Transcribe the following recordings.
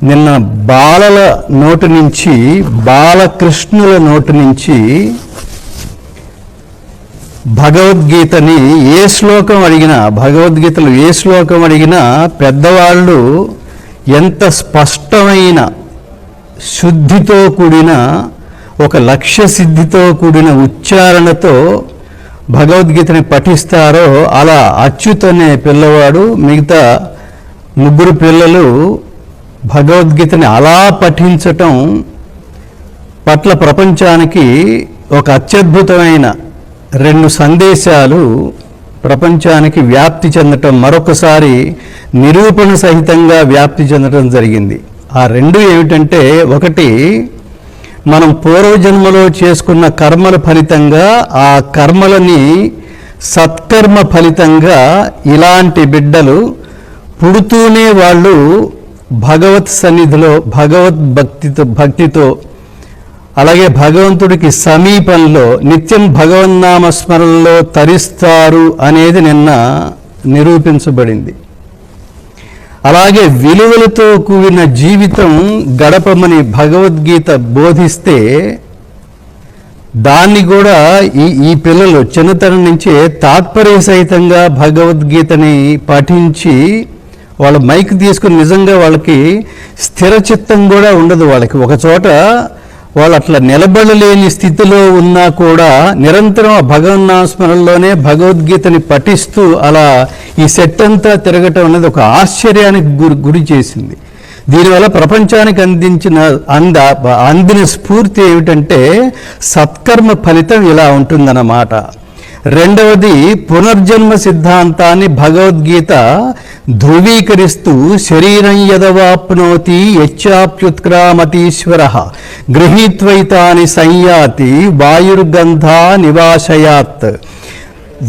నిన్న బాలల నోటి నుంచి బాలకృష్ణుల నోటి నుంచి భగవద్గీతని ఏ శ్లోకం అడిగినా భగవద్గీతలు ఏ శ్లోకం అడిగినా పెద్దవాళ్ళు ఎంత స్పష్టమైన శుద్ధితో కూడిన ఒక లక్ష్య సిద్ధితో కూడిన ఉచ్చారణతో భగవద్గీతని పఠిస్తారో అలా అచ్యుత్ అనే పిల్లవాడు మిగతా ముగ్గురు పిల్లలు భగవద్గీతని అలా పఠించటం పట్ల ప్రపంచానికి ఒక అత్యద్భుతమైన రెండు సందేశాలు ప్రపంచానికి వ్యాప్తి చెందటం మరొకసారి నిరూపణ సహితంగా వ్యాప్తి చెందటం జరిగింది. ఆ రెండు ఏమిటంటే ఒకటి మనం పూర్వజన్మలో చేసుకున్న కర్మల ఫలితంగా ఆ కర్మలని సత్కర్మ ఫలితంగా ఇలాంటి బిడ్డలు పుడుతూనే వాళ్ళు భగవత్ సన్నిధిలో భగవద్ భక్తితో భక్తితో అలాగే భగవంతుడికి సమీపంలో నిత్యం భగవన్నామ స్మరణలో తరిస్తారు అనేది నిన్న నిరూపించబడింది. అలాగే విలువలతో కూడిన జీవితం గడపమని భగవద్గీత బోధిస్తే దాన్ని కూడా ఈ ఈ పిల్లలు చిన్నతనం నుంచే తాత్పర్య సహితంగా భగవద్గీతని పఠించి వాళ్ళ మైక్ తీసుకుని నిజంగా వాళ్ళకి స్థిరచిత్తం కూడా ఉండదు వాళ్ళకి. ఒక చోట వాళ్ళు అట్లా నిలబడలేని స్థితిలో ఉన్నా కూడా నిరంతరం ఆ భగవన్నాస్మరణలోనే భగవద్గీతని పఠిస్తూ అలా ఈ సెట్ అంతా తిరగటం అనేది ఒక ఆశ్చర్యానికి గురి గురి చేసింది. దీనివల్ల ప్రపంచానికి అందించిన అంద అందిన స్ఫూర్తి ఏమిటంటే సత్కర్మ ఫలితం ఇలా ఉంటుందన్నమాట. రెండవది పునర్జన్మ సిద్ధాంతాన్ని భగవద్గీత ధృవీకరిస్తూ శరీరం యదవాప్నోతి యచ్చాప్యుత్క్రామతీశ్వర గృహీత్వైతాని సంయాతి వాయుర్గంధ నివాసయాత్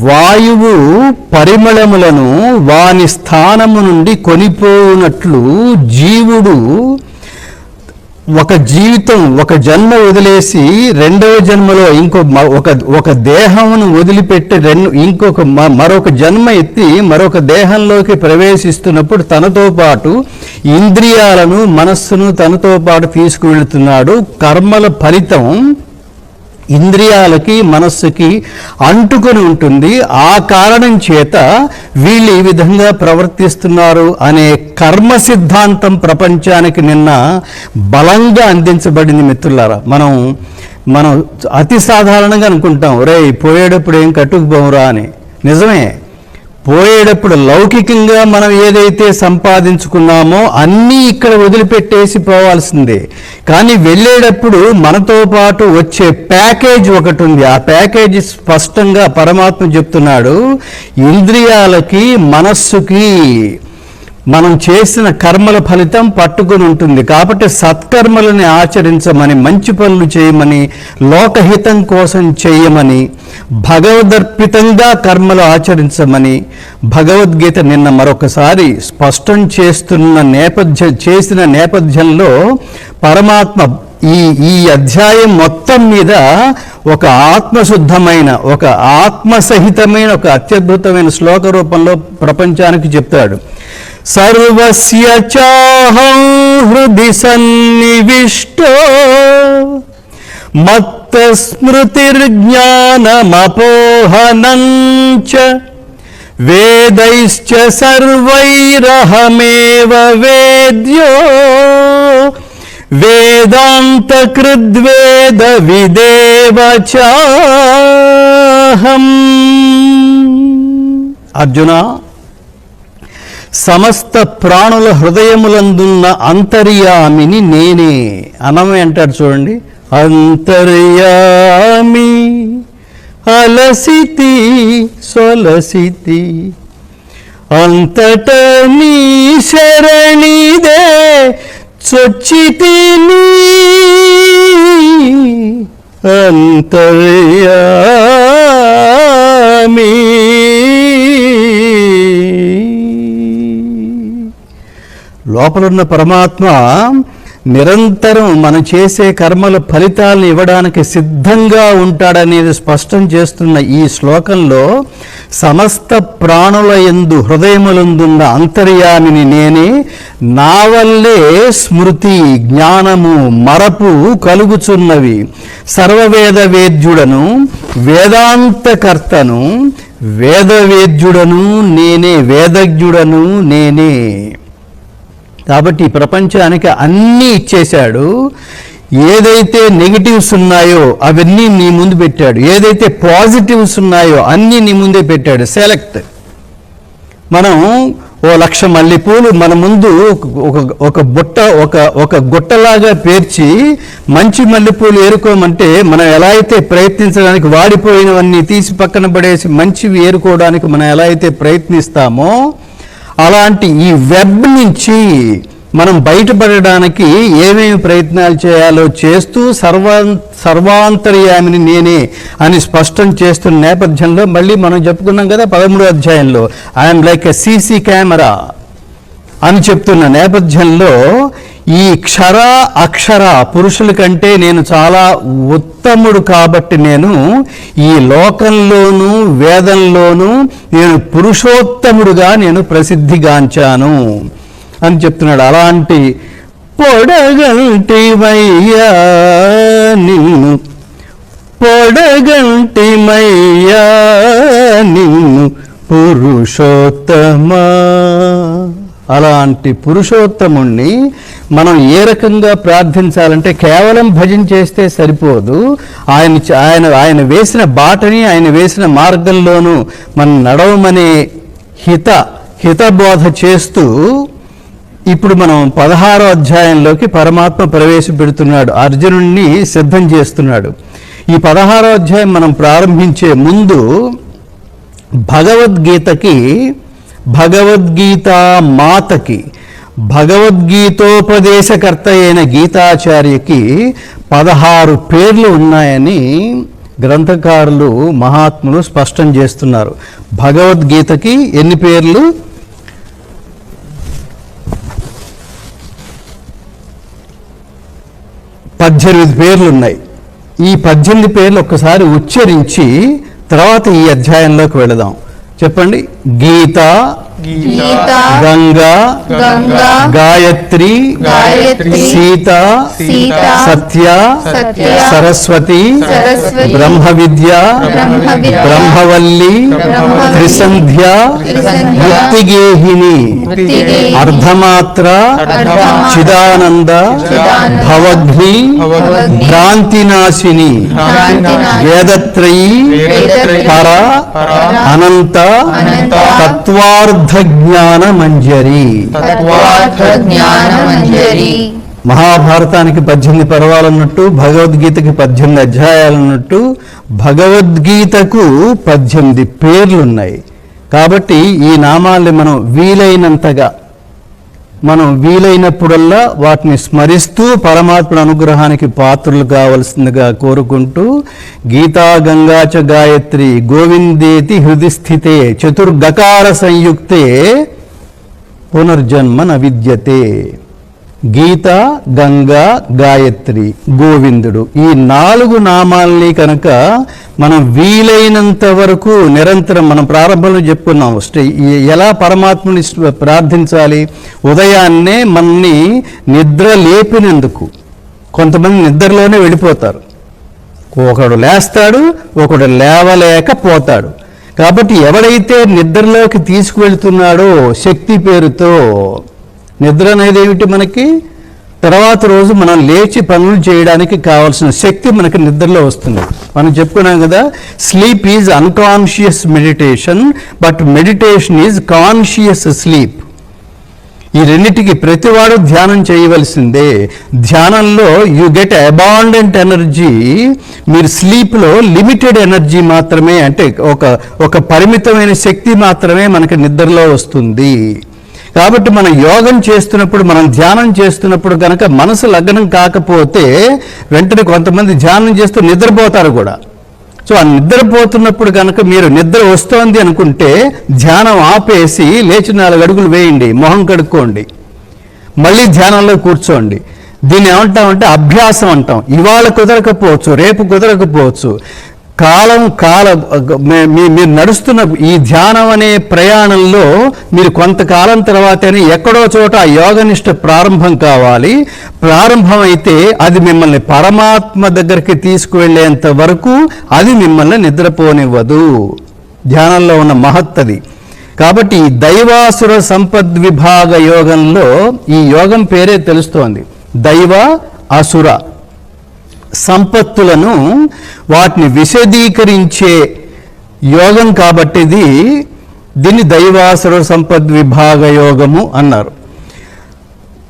వాయువు పరిమళములను వాని స్థానము నుండి కొనిపోవునట్లు జీవుడు ఒక జీవితం ఒక జన్మ వదిలేసి రెండవ జన్మలో ఇంకో ఒక ఒక దేహమును వదిలిపెట్టి రెండు ఇంకొక మ- మరొక జన్మ ఎత్తి మరొక దేహంలోకి ప్రవేశిస్తున్నప్పుడు తనతో పాటు ఇంద్రియాలను మనస్సును తనతో పాటు తీసుకువెళుతున్నాడు. కర్మల ఫలితం ఇంద్రియాలకి మనస్సుకి అంటుకొని ఉంటుంది. ఆ కారణం చేత వీళ్ళు ఈ విధంగా ప్రవర్తిస్తున్నారు అనే కర్మ సిద్ధాంతం ప్రపంచానికి నిన్న బలంగా అందించబడింది మిత్రులారా. మనం మనం అతి సాధారణంగా అనుకుంటాం రే పోయేటప్పుడు ఏం కట్టుకుపోవురా అని. నిజమే. పోయేటప్పుడు లౌకికంగా మనం ఏదైతే సంపాదించుకున్నామో అన్నీ ఇక్కడ వదిలిపెట్టేసి పోవాల్సిందే. కానీ వెళ్ళేటప్పుడు మనతో పాటు వచ్చే ప్యాకేజ్ ఒకటి ఉంది ఆ ప్యాకేజ్ స్పష్టంగా పరమాత్మ చెప్తున్నాడు ఇంద్రియాలకి మనస్సుకి మనం చేసిన కర్మల ఫలితం పట్టుకొని ఉంటుంది. కాబట్టి సత్కర్మలని ఆచరించమని మంచి పనులు చేయమని లోకహితం కోసం చేయమని భగవదర్పితంగా కర్మలు ఆచరించమని భగవద్గీత నిన్న మరొకసారి స్పష్టం చేస్తున్న నేపథ్య చేసిన నేపథ్యంలో పరమాత్మ ఈ ఈ అధ్యాయం మొత్తం మీద ఒక ఆత్మశుద్ధమైన ఒక ఆత్మసహితమైన ఒక అత్యద్భుతమైన శ్లోక రూపంలో ప్రపంచానికి చెప్తాడు. సర్వస్య చాహం హృది సన్నివిష్టో మత్త స్మృతిర్జ్ఞానమపోహనంచ వేదైశ్చ సర్వైరహమేవ వేద్యో వేదాంతకృద్వేదవిదేవ చాహం అర్జున సమస్త ప్రాణుల హృదయములందున్న అంతర్యామిని నేనే అనమే అంటారు చూడండి. అంతర్యామి అలసితి సొలసితి అంతట నీ శరణిదే. చొచ్చితిని అంతర్యామి. లోపలున్న పరమాత్మ నిరంతరం మనం చేసే కర్మల ఫలితాలను ఇవ్వడానికి సిద్ధంగా ఉంటాడనేది స్పష్టం చేస్తున్న ఈ శ్లోకంలో సమస్త ప్రాణుల ఎందు హృదయములందున్న అంతర్యామిని నేనే నా వల్లే స్మృతి జ్ఞానము మరపు కలుగుచున్నవి. సర్వవేద వేద్యుడను వేదాంతకర్తను వేదవేద్యుడను నేనే వేదజ్ఞుడను నేనే. కాబట్టి ప్రపంచానికి అన్నీ ఇచ్చేశాడు. ఏదైతే నెగిటివ్స్ ఉన్నాయో అవన్నీ నీ ముందు పెట్టాడు. ఏదైతే పాజిటివ్స్ ఉన్నాయో అన్నీ నీ ముందే పెట్టాడు. సెలెక్ట్. మనం ఓ లక్ష మల్లెపూలు మన ముందు ఒక ఒక బుట్ట ఒక ఒక గుట్టలాగా పేర్చి మంచి మల్లెపూలు ఏరుకోమంటే మనం ఎలా అయితే ప్రయత్నించడానికి వాడిపోయినవన్నీ తీసి పక్కన పడేసి మంచివి ఏరుకోవడానికి మనం ఎలా అయితే ప్రయత్నిస్తామో అలాంటి ఈ వెబ్ నుంచి మనం బయటపడడానికి ఏమేమి ప్రయత్నాలు చేయాలో చేస్తూ సర్వ సర్వాంతర్యామిని నేనే అని స్పష్టం చేస్తున్న నేపథ్యంలో మళ్ళీ మనం చెప్పుకున్నాం కదా పదమూడో అధ్యాయంలో. I'm like a CC camera అని చెప్తున్న నేపథ్యంలో ఈ క్షర అక్షర పురుషుల కంటే నేను చాలా ఉత్తముడు కాబట్టి నేను ఈ లోకంలోనూ వేదంలోనూ నేను పురుషోత్తముడుగా నేను ప్రసిద్ధిగాంచాను అని చెప్తున్నాడు. అలాంటి పొడగంటివయ్యా నిన్ను పొడగంటిమయ్యా నిన్ను పురుషోత్తమా అలాంటి పురుషోత్తముణ్ణి మనం ఏ రకంగా ప్రార్థించాలంటే కేవలం భజన చేస్తే సరిపోదు. ఆయన ఆయన ఆయన వేసిన బాటని ఆయన వేసిన మార్గంలోనూ మనం నడవమనే హిత హితబోధ చేస్తూ ఇప్పుడు మనం పదహారో అధ్యాయంలోకి పరమాత్మ ప్రవేశపెడుతున్నాడు. అర్జునుణ్ణి సిద్ధం చేస్తున్నాడు. ఈ పదహారో అధ్యాయం మనం ప్రారంభించే ముందు భగవద్గీతకి భగవద్గీత మాతకి భగవద్గీతోపదేశకర్త అయిన గీతాచార్యకి పదహారు పేర్లు ఉన్నాయని గ్రంథకారులు మహాత్ములు స్పష్టం చేస్తున్నారు. భగవద్గీతకి ఎన్ని పేర్లు? పద్దెనిమిది పేర్లు ఉన్నాయి. ఈ పద్దెనిమిది పేర్లు ఒక్కసారి ఉచ్చరించి తర్వాత ఈ అధ్యాయంలోకి వెళదాం. చెప్పండి. గీత గంగా గంగా గాయత్రి గాయత్రి సీత సీత సత్య సత్య సరస్వతి సరస్వతి బ్రహ్మ విద్య బ్రహ్మ విద్య బ్రహ్మవల్లి త్రిసంధ్య ముక్తిగేహిని అర్ధమాత్ర చిదానంద భవగ్ని భ్రాంతినాశిని వేదత్రయీ పర అనంత అనంత తత్వార్థ జ్ఞాన మంజరి తత్వార్థ జ్ఞాన మంజరి మహాభారతానికి పద్దెనిమిది పర్వాలన్నట్టు భగవద్గీతకి పద్దెనిమిది అధ్యాయాలన్నట్టు భగవద్గీతకు పద్దెనిమిది పేర్లున్నాయి. కాబట్టి ఈ నామాల్ని మనం వీలైనంతగా మనం వీలైనప్పుడల్లా వాటిని స్మరిస్తూ పరమాత్మ అనుగ్రహానికి పాత్రలు కావలసిందిగా కోరుకుంటూ గీతా గంగాచ గాయత్రి గోవిందేతి హృదిస్థితే చతుర్గకార సంయుక్తే పునర్జన్మ న విద్యతే గీత గంగా గాయత్రి గోవిందుడు. ఈ నాలుగు నామాల్ని కనుక మనం వీలైనంత వరకు నిరంతరం మనం ప్రారంభంలో చెప్పుకున్నాం ఈ- ఎలా పరమాత్మని ప్రార్థించాలి? ఉదయాన్నే మనని నిద్ర లేపినందుకు. కొంతమంది నిద్రలోనే వెళ్ళిపోతారు. ఒకడు లేస్తాడు ఒకడు లేవలేకపోతాడు కాబట్టి ఎవడైతే నిద్రలోకి తీసుకువెళ్తున్నాడో శక్తి పేరుతో నిద్ర అనేది ఏమిటి మనకి? తర్వాత రోజు మనం లేచి పనులు చేయడానికి కావాల్సిన శక్తి మనకి నిద్రలో వస్తుంది. మనం చెప్పుకున్నాం కదా sleep is unconscious meditation but meditation is conscious sleep ఈ రెండిటికి ప్రతివాడు ధ్యానం చేయవలసిందే. ధ్యానంలో యు గెట్ అబాండెంట్ ఎనర్జీ మీరు స్లీప్లో లిమిటెడ్ ఎనర్జీ మాత్రమే అంటే ఒక ఒక పరిమితమైన శక్తి మాత్రమే మనకి నిద్రలో వస్తుంది. కాబట్టి మనం యోగం చేస్తున్నప్పుడు మనం ధ్యానం చేస్తున్నప్పుడు కనుక మనసు లగ్నం కాకపోతే వెంటనే కొంతమంది ధ్యానం చేస్తూ నిద్రపోతారు కూడా. సో ఆ నిద్రపోతున్నప్పుడు కనుక మీరు నిద్ర వస్తోంది అనుకుంటే ధ్యానం ఆపేసి లేచి నాలుగు అడుగులు వేయండి మొహం కడుక్కోండి మళ్ళీ ధ్యానంలో కూర్చోండి. దీన్ని ఏమంటామంటే అభ్యాసం అంటాం. ఇవాళ కుదరకపోవచ్చు రేపు కుదరకపోవచ్చు. కాలం కాల మీ- మీ- మీరు నడుస్తున్న ఈ ధ్యానం అనే ప్రయాణంలో మీరు కొంతకాలం తర్వాతనే ఎక్కడో చోట ఆ యోగనిష్ట ప్రారంభం కావాలి. ప్రారంభం అయితే అది మిమ్మల్ని పరమాత్మ దగ్గరికి తీసుకువెళ్ళేంత వరకు అది మిమ్మల్ని నిద్రపోనివ్వదు. ధ్యానంలో ఉన్న మహత్తది కాబట్టి దైవాసుర సంపద్ విభాగ యోగంలో ఈ యోగం పేరే తెలుస్తోంది. దైవ అసుర. సంపత్తులను వాటిని విశదీకరించే యోగం కాబట్టి ఇది దీన్ని దైవాసుర సంపద్ విభాగ యోగము అన్నారు.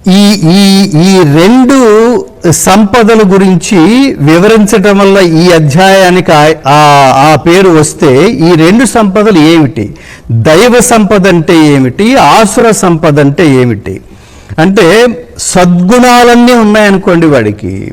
ఈ ఈ ఈ రెండు సంపదల గురించి వివరించటం వల్ల ఈ అధ్యాయానికి ఆ- ఆ- ఆ పేరు వస్తే ఈ రెండు సంపదలు ఏమిటి? దైవ సంపద అంటే ఏమిటి? ఆసుర సంపద అంటే ఏమిటి? అంటే సద్గుణాలన్నీ ఉన్నాయనుకోండి వాడికి.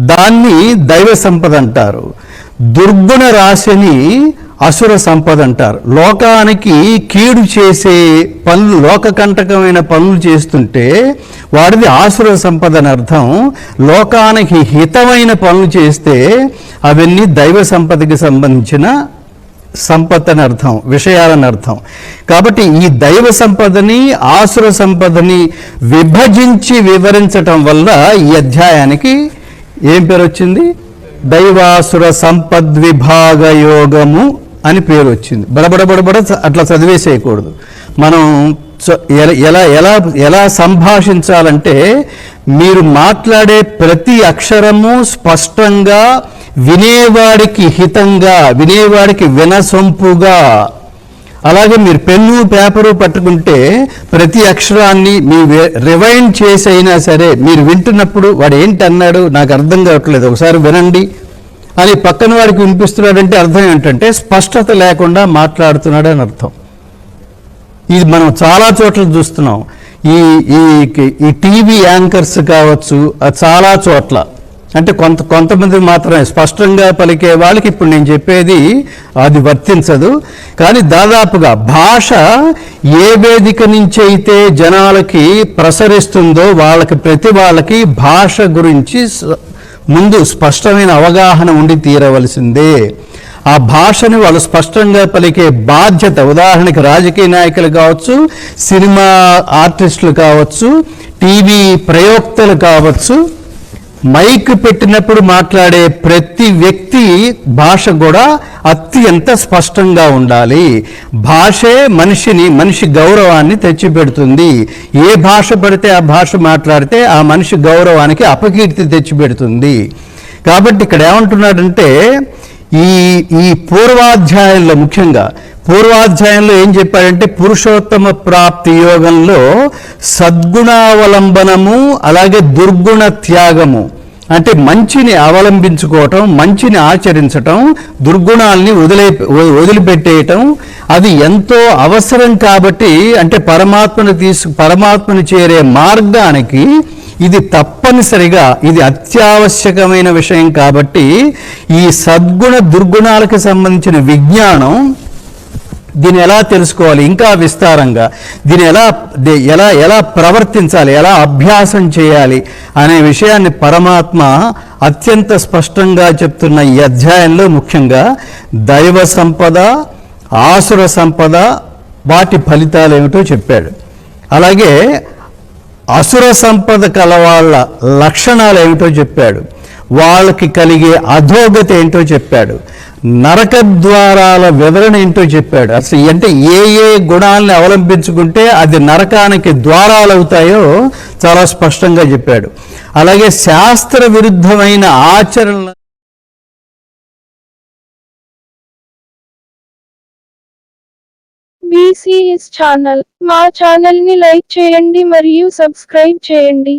దాన్ని దైవ సంపద అంటారు. దుర్గుణ రాశిని అసుర సంపద అంటారు. లోకానికి కీడు చేసే పనులు లోకకంటకమైన పనులు చేస్తుంటే వాడిది ఆసుర సంపద అని అర్థం. లోకానికి హితమైన పనులు చేస్తే అవన్నీ దైవ సంపదకి సంబంధించిన సంపత్ అని అర్థం విషయాలని అర్థం. కాబట్టి ఈ దైవ సంపదని ఆసుర సంపదని విభజించి వివరించటం వల్ల ఈ అధ్యాయానికి ఏం పేరు వచ్చింది దైవాసుర సంపద్విభాగ యోగము అని పేరు వచ్చింది బడబడ బడబడ అట్లా చదివేసేయకూడదు. మనం ఎలా ఎలా ఎలా సంభాషించాలంటే మీరు మాట్లాడే ప్రతి అక్షరము స్పష్టంగా వినేవాడికి హితంగా వినేవాడికి వినసొంపుగా అలాగే మీరు పెన్ను పేపరు పట్టుకుంటే ప్రతి అక్షరాన్ని మీ రివైండ్ చేసి అయినా సరే మీరు వింటున్నప్పుడు వాడు ఏంటి అన్నాడు నాకు అర్థం కావట్లేదు. ఒకసారి వినండి. అని పక్కన వాడికి వినిపిస్తున్నాడంటే అర్థం ఏంటంటే స్పష్టత లేకుండా మాట్లాడుతున్నాడు అని అర్థం. ఇది మనం చాలా చోట్ల చూస్తున్నాం. ఈ ఈ ఈ టీవీ యాంకర్స్ కావచ్చు అది చాలా చోట్ల. అంటే కొంత కొంతమంది మాత్రమే స్పష్టంగా పలికే వాళ్ళకి ఇప్పుడు నేను చెప్పేది అది వర్తించదు. కానీ దాదాపుగా భాష ఏ వేదిక నుంచి అయితే జనాలకి ప్రసరిస్తుందో వాళ్ళకి ప్రతి వాళ్ళకి భాష గురించి ముందు స్పష్టమైన అవగాహన ఉండి తీరవలసిందే. ఆ భాషని వాళ్ళు స్పష్టంగా పలికే బాధ్యత ఉదాహరణకి రాజకీయ నాయకులు కావచ్చు సినిమా ఆర్టిస్టులు కావచ్చు టీవీ ప్రయోక్తలు కావచ్చు మైక్ పెట్టినప్పుడు మాట్లాడే ప్రతి వ్యక్తి భాష కూడా అత్యంత స్పష్టంగా ఉండాలి. భాషే మనిషిని మనిషి గౌరవాన్ని తెచ్చిపెడుతుంది. ఏ భాష పడితే ఆ భాష మాట్లాడితే ఆ మనిషి గౌరవానికి అపకీర్తి తెచ్చిపెడుతుంది. కాబట్టి ఇక్కడ ఏమంటున్నాడంటే ఈ ఈ పూర్వాధ్యాయంలో ముఖ్యంగా పూర్వాధ్యాయంలో ఏం చెప్పాడంటే పురుషోత్తమ ప్రాప్తి యోగంలో సద్గుణావలంబనము అలాగే దుర్గుణ త్యాగము. అంటే మంచిని అవలంబించుకోవటం మంచిని ఆచరించటం దుర్గుణాల్ని వదిలే వదిలిపెట్టేయటం అది ఎంతో అవసరం కాబట్టి అంటే పరమాత్మను తీసు పరమాత్మను చేరే మార్గానికి ఇది తప్పనిసరిగా ఇది అత్యావశ్యకమైన విషయం కాబట్టి ఈ సద్గుణ దుర్గుణాలకు సంబంధించిన విజ్ఞానం దీన్ని ఎలా తెలుసుకోవాలి? ఇంకా విస్తారంగా దీన్ని ఎలా దే- ఎలా ఎలా ప్రవర్తించాలి? ఎలా అభ్యాసం చేయాలి? అనే విషయాన్ని పరమాత్మ అత్యంత స్పష్టంగా చెప్తున్న ఈ అధ్యాయంలో ముఖ్యంగా దైవ సంపద ఆసుర సంపద వాటి ఫలితాలు ఏమిటో చెప్పాడు. అలాగే అసుర సంపద కలవాళ్ళ లక్షణాలు ఏమిటో చెప్పాడు. వాళ్ళకి కలిగే అధోగతి ఏంటో చెప్పాడు. నరక ద్వారాల వివరణ ఏంటో చెప్పాడు. అసలు అంటే ఏ ఏ గుణాలను అవలంబించుకుంటే అది నరకానికి ద్వారాలు అవుతాయో చాలా స్పష్టంగా చెప్పాడు. అలాగే శాస్త్ర విరుద్ధమైన ఆచరణ బీసీఎస్ ఛానల్ మా ఛానల్ని లైక్ చేయండి మరియు సబ్స్క్రైబ్ చేయండి.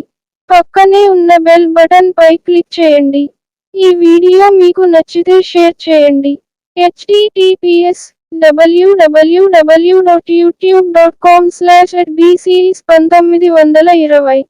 పక్కనే ఉన్న బెల్ బటన్ పై క్లిక్ చేయండి. ఈ వీడియో మీకు నచ్చితే షేర్ చేయండి. HTTPS W dot YouTube dot com slash పంతొమ్మిది వందల ఇరవై.